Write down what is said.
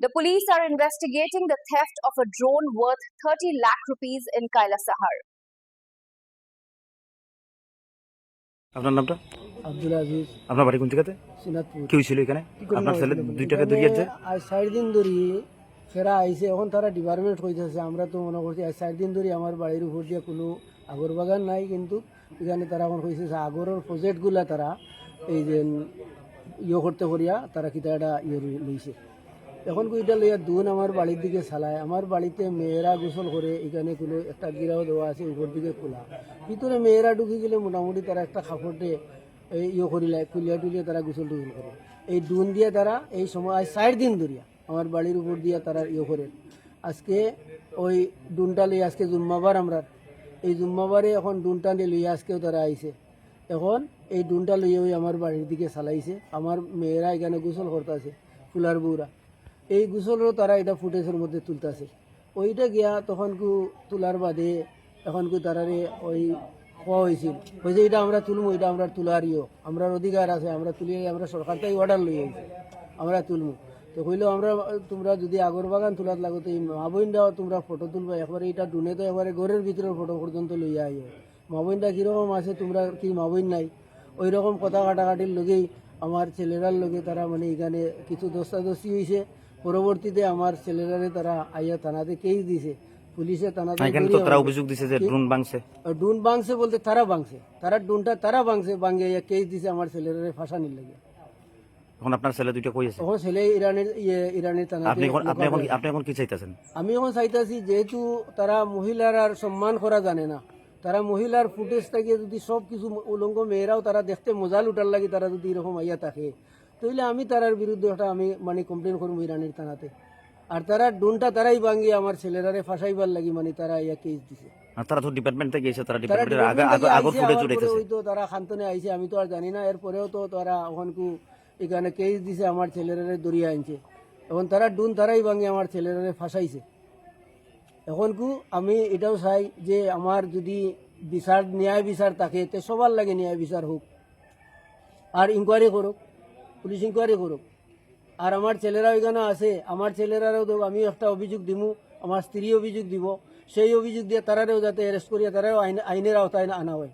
The police are investigating the theft of a drone worth 30 lakh rupees in Kailasahar. আপনার নামটা? আব্দুল আজিজ। আপনার বাড়ি কোন জায়গাতে? সিনাতপুর। কি হয়েছিল এখানে? আপনার ছেলে দুই টাকা দরিয়াছে আজ চার দিন ধরে ফেরা আইছে এখন তারা ডিপার্টমেন্ট হইতেছে আমরা তো মনে করছি আজ চার দিন ধরে আমার বাড়ির উপর দিয়ে কোনো আগর বাগান নাই কিন্তু এখানে তারা এখন কইছে যে আগরের প্রজেক্টগুলা তারা এই যে ইয়ে করতে করিয়া তারা কিতা একটা ইয়ে লইছে। এখন কইটা লইয়া দুন আমার বাড়ির দিকে চালায়। আমার বাড়িতে মেয়েরা গোসল করে, এখানে কোনো একটা গিরাও দেওয়া আছে, উপর দিকে খোলা। ভিতরে মেয়েরা ঢুকে গেলে মোটামুটি তারা একটা কাপড়ে এই ইয়ে করিলে কুলিয়া টুলিয়া তারা গোসল টুসল করে। এই ডুন দিয়ে তারা এই সময় চার দিন ধরিয়া আমার বাড়ির উপর দিয়া তারা ইয়ে করে। আজকে ওই ডুনটা লই আজকে জুম্মাবার আমরা। এই জুম্মাবারে এখন ডুনটা নিয়ে লইয়া আজকেও তারা আইছে। এখন এই ডুনটা লইয়া ওই আমার বাড়ির দিকে চালাইছে। আমার মেয়েরা এখানে গোসল করতেছে, ফুলার বউরা। এই গোসলও তারা এটা ফুটেজের মধ্যে তুলতেছে। ওইটা গিয়া তখন কু তোলার বাদে এখন কু তারারে ওই হওয়া হয়েছিল হয়েছে এটা আমরা তুলবো এটা আমরা তুলার ইয়ে আমরা অধিকার আছে, আমরা তুলিয়ে আমরা সরকার থেকে অর্ডার লই আইছি। আমরা তুলবো তো কইলো আমরা, তোমরা যদি আগর বাগান তোলার লাগো, তো এই মা বোনটাও তোমরা ফটো তুলবা, একবারে এটা ডুনে তো একবারে ঘরের ভিতরের ফটো পর্যন্ত লইয়া আইও। মা বোনটা কীরকম আছে, তোমরা কি মা বোন নাই? ওই রকম কথা কাটাকাটির লগেই আমার ছেলেরার লগে তারা মানে এখানে কিছু দস্তাদস্তি হয়েছে পরবর্তীতে আমার ছেলেরারে তারা আইয়া থানাতে কেস দিছে। পুলিশে থানাতে এখানে তো তারা অভিযোগ দিছে যে ড্রোন বাংছে ডুন বাংছে বলতে তারা বাংছে তারা ডুনটা তারা বাংছে বাঙ্গে কেস দিছে আমার ছেলেরারে ফাঁসানির লাগে। এখন আপনার ছেলে দুইটা কই আছে? ছেলে ইরানের ইয়ে ইরানের থানাতে আপনি এখন আপনি এখন আপনি এখন কি চাইতেছেন? আমি এখন চাইতেছি যেহেতু তারা মহিলার আর সম্মান করা জানে না। তারা মহিলার ফুটেজ থেকে যদি সব কিছু উলঙ্গ মেয়েরাও তারা দেখতে মজা লুটার লাগে তারা যদি এরকম আইয়া থাকে। তাহলে আমি তারার বিরুদ্ধে একটা আমি মানে কমপ্লেন করব ইরানের থানাতে। আর তারা ডুনটা তারাই ভাঙ্গি আমার ছেলেরারে ফাঁসাইবার লাগি মানে তারা ইয়া কেস দিছে। তারা তো ডিপার্টমেন্ট থেকে এসে তারা ডিপার্টমেন্টের আগে আগে- ফুটেজ আবার ওই তো তারা খান্তনে আইছে আমি তো আর জানি না। এরপরেও তো তারা ওখানকু এখানে কেস দিছে আমার ছেলেরারে দরিয়া আনছে। এখন তারা ডুন তারাই ভাঙে আমার ছেলেরারে ফাঁসাইছে। এখন কু আমি এটাও চাই যে আমার যদি বিচার ন্যায় বিচার থাকে তে সবার লাগে ন্যায় বিচার হোক। আর ইনকোয়ারি করুক। পুলিশ ইনকোয়ারি করুক। আর আমার ছেলেরা ওইখানে আছে, আমার ছেলেরাও দেব, আমি একটা অভিযোগ দিমু, আমার স্ত্রী অভিযোগ দিব। সেই অভিযোগ দিয়ে তারারেও যাতে অ্যারেস্ট করিয়া তারাও আইন আইনের আওতায় আনা হয়।